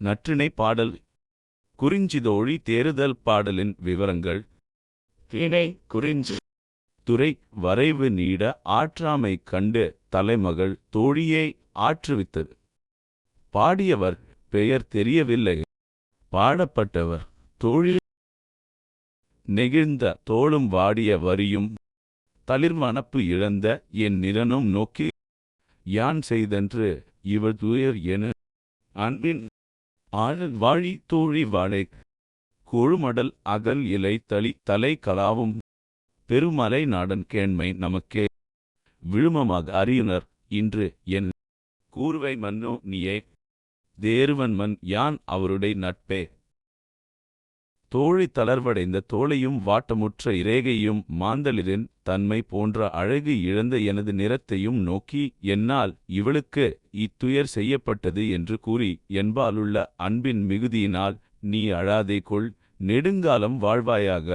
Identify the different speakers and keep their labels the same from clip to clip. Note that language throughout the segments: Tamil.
Speaker 1: நற்றிணை பாடல். குறிஞ்சிதோழி தேறுதல் பாடலின் விவரங்கள்.
Speaker 2: திணை குறிஞ்சி.
Speaker 1: துறை வரைவு நீட ஆற்றாமை கண்டு தலைமகள் தோழியை ஆற்றுவித்தது. பாடியவர் பெயர் தெரியவில்லை. பாடப்பட்டவர் தோழி. நெகிழ்ந்த தோளும் வாடிய வரியும். தளிர்மணப்பு இழந்த என் நிறனும் நோக்கி. யான் செய்தென்று இவள் துயர் என. அன்பின் ஆழல் வாழி தோழி வாழை கொழுமடல் அகல் இலை தளி தலை கலாவும் பெருமலை நாடன் கேண்மை நமக்கே. விழுமமாக அறியுனர் இன்று என் கூறுவை மன்னோ நீயே. தேருவன் மன் யான் அவருடைய நட்பே. தோழி தளர்வடைந்த தோளையும் வாட்டமுற்ற இரேகையும் மாந்தளிரின் தன்மை போன்ற அழகு இழந்த எனது நிறத்தையும் நோக்கி என்னால் இவளுக்கு இத்துயர் செய்யப்பட்டது என்று கூறி என்பாலுள்ள அன்பின் மிகுதியினால் நீ அழாதே கொள். நெடுங்காலம் வாழ்வாயாக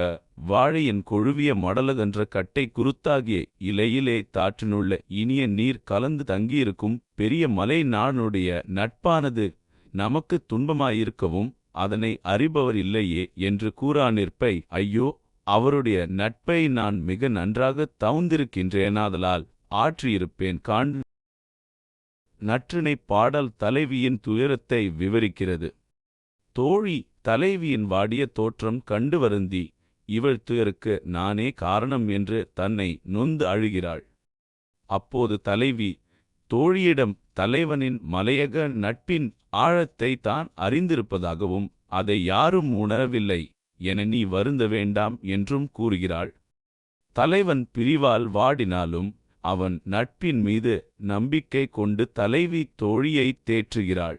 Speaker 1: வாழையின் கொழுவிய மடலதென்ற கட்டை குருத்தாகிய இலையிலே தாற்றினுள்ள இனிய நீர் கலந்து தங்கியிருக்கும் பெரிய மலை நானுடைய நட்பானது நமக்கு துன்பமாயிருக்கவும் அதனை அறிபவர் இல்லையே என்று கூறானிருப்பை ஐயோ அவருடைய நட்பை நான் மிக நன்றாக தவுந்திருக்கின்றேனாதலால் ஆற்றியிருப்பேன். காண் நற்றினை பாடல் தலைவியின் துயரத்தை விவரிக்கிறது. தோழி தலைவியின் வாடிய தோற்றம் கண்டு வருந்தி இவள் துயருக்கு நானே காரணம் என்று தன்னை நொந்து அழுகிறாள். அப்போது தலைவி தோழியிடம் தலைவனின் மலையக நட்பின் ஆழத்தை தான் அறிந்திருப்பதாகவும் அதை யாரும் உணரவில்லை என நீ வருந்த வேண்டாம் என்றும் கூறுகிறாள். தலைவன் பிரிவால் வாடினாலும் அவன் நட்பின் மீது நம்பிக்கை கொண்டு தலைவி தோழியை தேற்றுகிறாள்.